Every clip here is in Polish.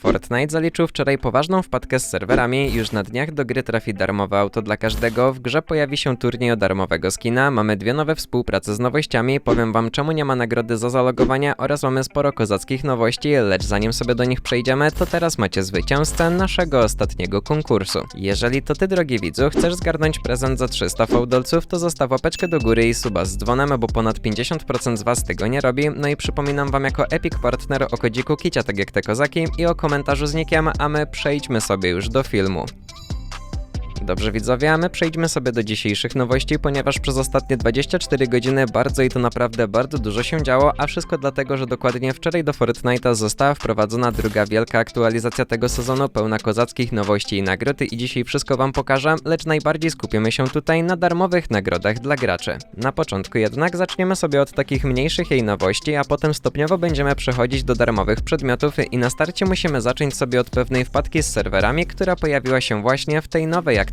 Fortnite zaliczył wczoraj poważną wpadkę z serwerami, już na dniach do gry trafi darmowe auto dla każdego, w grze pojawi się turniej o darmowego skina, mamy dwie nowe współprace z nowościami, powiem wam czemu nie ma nagrody za zalogowanie oraz mamy sporo kozackich nowości, lecz zanim sobie do nich przejdziemy, to teraz macie zwycięzcę naszego ostatniego konkursu. Jeżeli to ty drogi widzu, chcesz zgarnąć prezent za 300 fałdolców, to zostaw łapeczkę do góry i suba z dzwonem, bo ponad 50% z was tego nie robi, no i przypominam wam jako Epic Partner o kodziku Kicia, tak jak te kozaki i o komentarzu z nikiem, a my przejdźmy sobie już do filmu. Dobrze widzowie, a my przejdźmy sobie do dzisiejszych nowości, ponieważ przez ostatnie 24 godziny bardzo i to naprawdę bardzo dużo się działo, a wszystko dlatego, że dokładnie wczoraj do Fortnite'a została wprowadzona druga wielka aktualizacja tego sezonu, pełna kozackich nowości i nagród i dzisiaj wszystko wam pokażę, lecz najbardziej skupimy się tutaj na darmowych nagrodach dla graczy. Na początku jednak zaczniemy sobie od takich mniejszych jej nowości, a potem stopniowo będziemy przechodzić do darmowych przedmiotów i na starcie musimy zacząć sobie od pewnej wpadki z serwerami, która pojawiła się właśnie w tej nowej aktualizacji.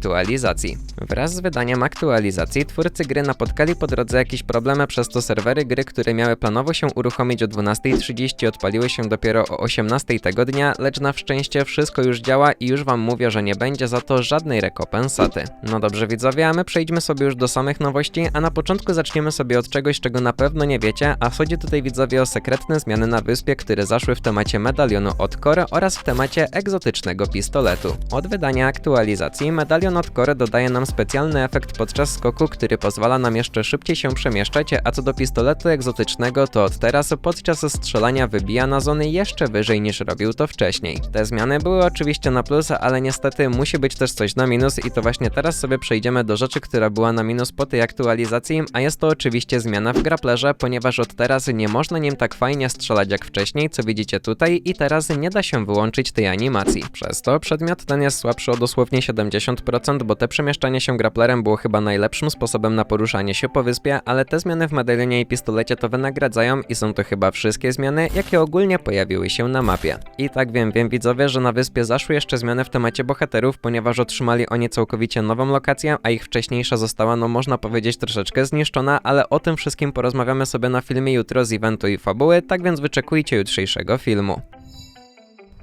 Wraz z wydaniem aktualizacji twórcy gry napotkali po drodze jakieś problemy, przez to serwery gry, które miały planowo się uruchomić o 12.30 odpaliły się dopiero o 18.00 tego dnia, lecz na szczęście wszystko już działa i już wam mówię, że nie będzie za to żadnej rekompensaty. No dobrze widzowie, a my przejdźmy sobie już do samych nowości, a na początku zaczniemy sobie od czegoś, czego na pewno nie wiecie, a chodzi tutaj widzowie o sekretne zmiany na wyspie, które zaszły w temacie medalionu od Core oraz w temacie egzotycznego pistoletu. Od wydania aktualizacji medalion Core dodaje nam specjalny efekt podczas skoku, który pozwala nam jeszcze szybciej się przemieszczać, a co do pistoletu egzotycznego, to od teraz podczas strzelania wybija na zony jeszcze wyżej niż robił to wcześniej. Te zmiany były oczywiście na plus, ale niestety musi być też coś na minus i to właśnie teraz sobie przejdziemy do rzeczy, która była na minus po tej aktualizacji, a jest to oczywiście zmiana w grapplerze, ponieważ od teraz nie można nim tak fajnie strzelać jak wcześniej, co widzicie tutaj i teraz nie da się wyłączyć tej animacji. Przez to przedmiot ten jest słabszy o dosłownie 70%, bo te przemieszczanie się grapplerem było chyba najlepszym sposobem na poruszanie się po wyspie, ale te zmiany w medalionie i pistolecie to wynagradzają i są to chyba wszystkie zmiany, jakie ogólnie pojawiły się na mapie. I tak wiem, wiem widzowie, że na wyspie zaszły jeszcze zmiany w temacie bohaterów, ponieważ otrzymali oni całkowicie nową lokację, a ich wcześniejsza została, no można powiedzieć, troszeczkę zniszczona, ale o tym wszystkim porozmawiamy sobie na filmie jutro z eventu i fabuły, tak więc wyczekujcie jutrzejszego filmu.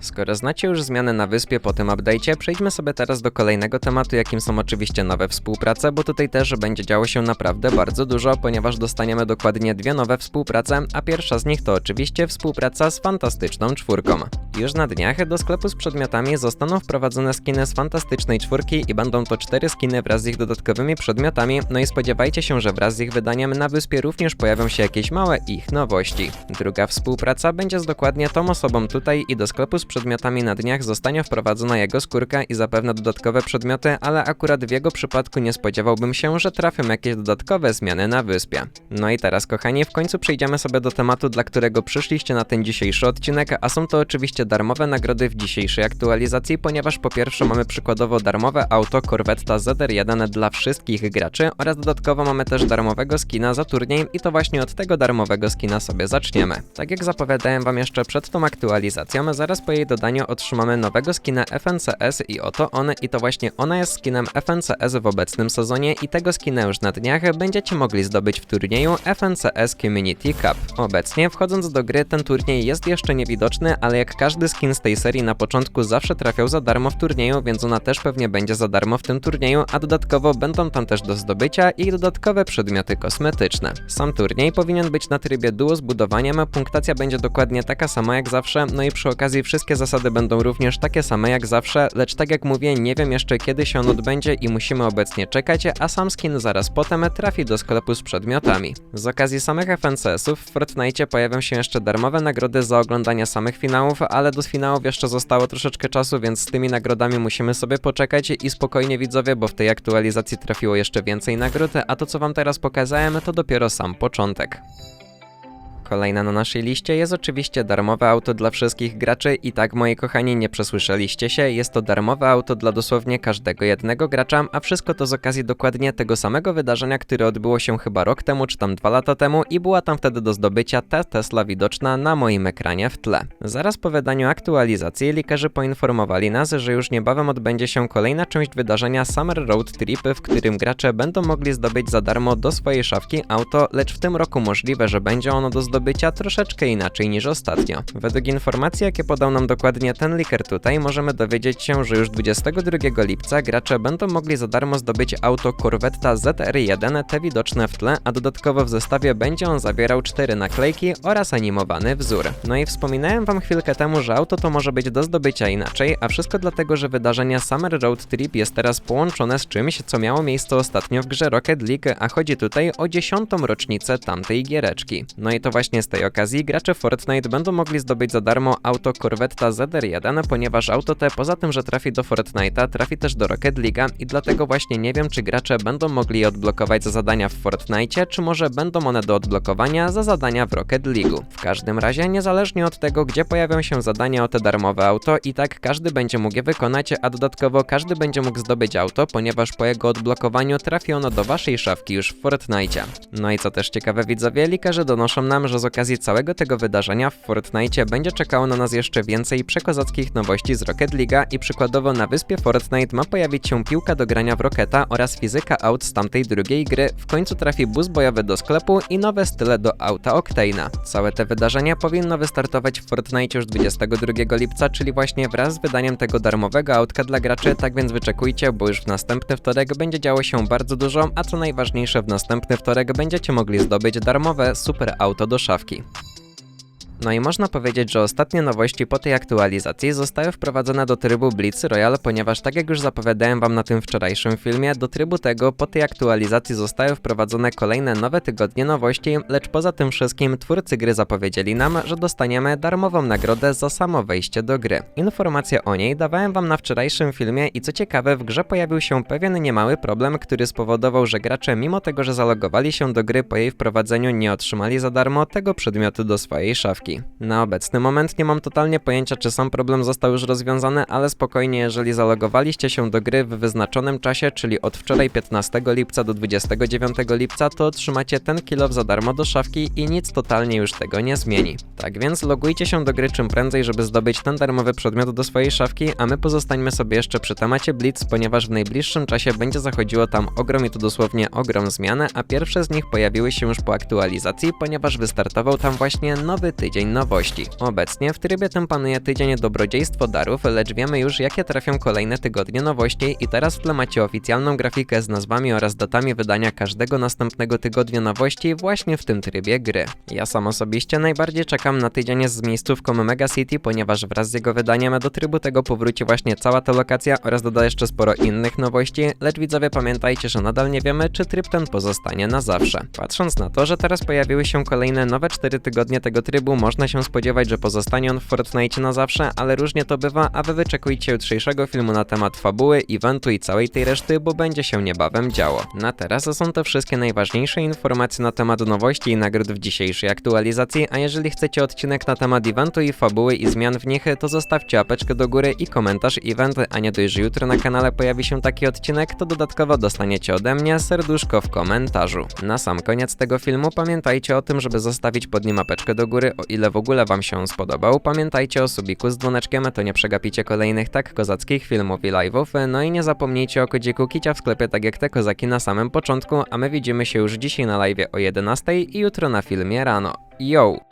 Skoro znacie już zmiany na wyspie po tym update'cie, przejdźmy sobie teraz do kolejnego tematu, jakim są oczywiście nowe współprace, bo tutaj też będzie działo się naprawdę bardzo dużo, ponieważ dostaniemy dokładnie dwie nowe współprace, a pierwsza z nich to oczywiście współpraca z Fantastyczną Czwórką. Już na dniach do sklepu z przedmiotami zostaną wprowadzone skiny z Fantastycznej Czwórki i będą to cztery skiny wraz z ich dodatkowymi przedmiotami, no i spodziewajcie się, że wraz z ich wydaniem na wyspie również pojawią się jakieś małe ich nowości. Druga współpraca będzie z dokładnie tą osobą tutaj i do sklepu z przedmiotami na dniach zostanie wprowadzona jego skórka i zapewne dodatkowe przedmioty, ale akurat w jego przypadku nie spodziewałbym się, że trafią jakieś dodatkowe zmiany na wyspie. No i teraz kochani, w końcu przejdziemy sobie do tematu, dla którego przyszliście na ten dzisiejszy odcinek, a są to oczywiście darmowe nagrody w dzisiejszej aktualizacji, ponieważ po pierwsze mamy przykładowo darmowe auto Corvetta ZR1 dla wszystkich graczy oraz dodatkowo mamy też darmowego skina za turniej i to właśnie od tego darmowego skina sobie zaczniemy. Tak jak zapowiadałem wam jeszcze przed tą aktualizacją, zaraz po jej dodaniu otrzymamy nowego skina FNCS i oto on i to właśnie ona jest skinem FNCS w obecnym sezonie i tego skina już na dniach będziecie mogli zdobyć w turnieju FNCS Community Cup. Obecnie wchodząc do gry ten turniej jest jeszcze niewidoczny, ale jak każdy skin z tej serii na początku zawsze trafiał za darmo w turnieju, więc ona też pewnie będzie za darmo w tym turnieju, a dodatkowo będą tam też do zdobycia i dodatkowe przedmioty kosmetyczne. Sam turniej powinien być na trybie duo z budowaniem, punktacja będzie dokładnie taka sama jak zawsze, no i przy okazji wszystkie zasady będą również takie same jak zawsze, lecz tak jak mówię, nie wiem jeszcze kiedy się on odbędzie i musimy obecnie czekać, a sam skin zaraz potem trafi do sklepu z przedmiotami. Z okazji samych FNCS-ów w Fortnite pojawią się jeszcze darmowe nagrody za oglądanie samych finałów, ale do finałów jeszcze zostało troszeczkę czasu, więc z tymi nagrodami musimy sobie poczekać i spokojnie widzowie, bo w tej aktualizacji trafiło jeszcze więcej nagród, a to co wam teraz pokazałem to dopiero sam początek. Kolejna na naszej liście jest oczywiście darmowe auto dla wszystkich graczy i tak moi kochani nie przesłyszeliście się, jest to darmowe auto dla dosłownie każdego jednego gracza, a wszystko to z okazji dokładnie tego samego wydarzenia, które odbyło się chyba rok temu czy tam dwa lata temu i była tam wtedy do zdobycia ta Tesla widoczna na moim ekranie w tle. Zaraz po wydaniu aktualizacji likerzy poinformowali nas, że już niebawem odbędzie się kolejna część wydarzenia Summer Road Trip, w którym gracze będą mogli zdobyć za darmo do swojej szafki auto, lecz w tym roku możliwe, że będzie ono do zdobycia zdobycia troszeczkę inaczej niż ostatnio. Według informacji, jakie podał nam dokładnie ten liker tutaj, możemy dowiedzieć się, że już 22 lipca gracze będą mogli za darmo zdobyć auto Corvetta ZR1, te widoczne w tle, a dodatkowo w zestawie będzie on zawierał cztery naklejki oraz animowany wzór. No i wspominałem wam chwilkę temu, że auto to może być do zdobycia inaczej, a wszystko dlatego, że wydarzenie Summer Road Trip jest teraz połączone z czymś, co miało miejsce ostatnio w grze Rocket League, a chodzi tutaj o dziesiątą rocznicę tamtej giereczki. No i to właśnie z tej okazji gracze Fortnite będą mogli zdobyć za darmo auto Corvetta ZR1, ponieważ auto te poza tym, że trafi do Fortnite'a, trafi też do Rocket League'a i dlatego właśnie nie wiem, czy gracze będą mogli je odblokować za zadania w Fortnite, czy może będą one do odblokowania za zadania w Rocket League'u. W każdym razie, niezależnie od tego, gdzie pojawią się zadania o te darmowe auto, i tak każdy będzie mógł je wykonać, a dodatkowo każdy będzie mógł zdobyć auto, ponieważ po jego odblokowaniu trafi ono do waszej szafki już w Fortnite. No i co też ciekawe widzowie, likarze donoszą nam, że z okazji całego tego wydarzenia w Fortnite będzie czekało na nas jeszcze więcej przekozackich nowości z Rocket League'a i przykładowo na wyspie Fortnite ma pojawić się piłka do grania w Rocketa oraz fizyka aut z tamtej drugiej gry, w końcu trafi bus bojowy do sklepu i nowe style do auta Octane'a. Całe te wydarzenia powinno wystartować w Fortnite już 22 lipca, czyli właśnie wraz z wydaniem tego darmowego autka dla graczy, tak więc wyczekujcie, bo już w następny wtorek będzie działo się bardzo dużo, a co najważniejsze w następny wtorek będziecie mogli zdobyć darmowe super auto do szafki. No i można powiedzieć, że ostatnie nowości po tej aktualizacji zostały wprowadzone do trybu Blitz Royale, ponieważ tak jak już zapowiadałem wam na tym wczorajszym filmie, do trybu tego po tej aktualizacji zostały wprowadzone kolejne nowe tygodnie nowości, lecz poza tym wszystkim twórcy gry zapowiedzieli nam, że dostaniemy darmową nagrodę za samo wejście do gry. Informacje o niej dawałem wam na wczorajszym filmie i co ciekawe w grze pojawił się pewien niemały problem, który spowodował, że gracze mimo tego, że zalogowali się do gry po jej wprowadzeniu nie otrzymali za darmo tego przedmiotu do swojej szafki. Na obecny moment nie mam totalnie pojęcia, czy sam problem został już rozwiązany, ale spokojnie, jeżeli zalogowaliście się do gry w wyznaczonym czasie, czyli od wczoraj 15 lipca do 29 lipca, to otrzymacie ten kilof za darmo do szafki i nic totalnie już tego nie zmieni. Tak więc logujcie się do gry czym prędzej, żeby zdobyć ten darmowy przedmiot do swojej szafki, a my pozostańmy sobie jeszcze przy temacie Blitz, ponieważ w najbliższym czasie będzie zachodziło tam ogrom i to dosłownie ogrom zmiany, a pierwsze z nich pojawiły się już po aktualizacji, ponieważ wystartował tam właśnie nowy tydzień nowości. Obecnie w trybie tym panuje tydzień dobrodziejstwo darów, lecz wiemy już jakie trafią kolejne tygodnie nowości i teraz w tle macie oficjalną grafikę z nazwami oraz datami wydania każdego następnego tygodnia nowości właśnie w tym trybie gry. Ja sam osobiście najbardziej czekam na tydzień z miejscówką Mega City, ponieważ wraz z jego wydaniem do trybu tego powróci właśnie cała ta lokacja oraz doda jeszcze sporo innych nowości, lecz widzowie pamiętajcie, że nadal nie wiemy czy tryb ten pozostanie na zawsze. Patrząc na to, że teraz pojawiły się kolejne nowe 4 tygodnie tego trybu, można się spodziewać, że pozostanie on w Fortnite na zawsze, ale różnie to bywa, a wy wyczekujcie jutrzejszego filmu na temat fabuły, eventu i całej tej reszty, bo będzie się niebawem działo. Na teraz są to wszystkie najważniejsze informacje na temat nowości i nagród w dzisiejszej aktualizacji, a jeżeli chcecie odcinek na temat eventu i fabuły i zmian w nich, to zostawcie apeczkę do góry i komentarz event, a nie dość, że jutro na kanale pojawi się taki odcinek, to dodatkowo dostaniecie ode mnie serduszko w komentarzu. Na sam koniec tego filmu pamiętajcie o tym, żeby zostawić pod nim apeczkę do góry, o ile w ogóle wam się spodobał. Pamiętajcie o subiku z dzwoneczkiem, to nie przegapicie kolejnych tak kozackich filmów i live'ów. No i nie zapomnijcie o kodziku Kicia w sklepie, tak jak te kozaki na samym początku, a my widzimy się już dzisiaj na live o 11 i jutro na filmie rano. Yo!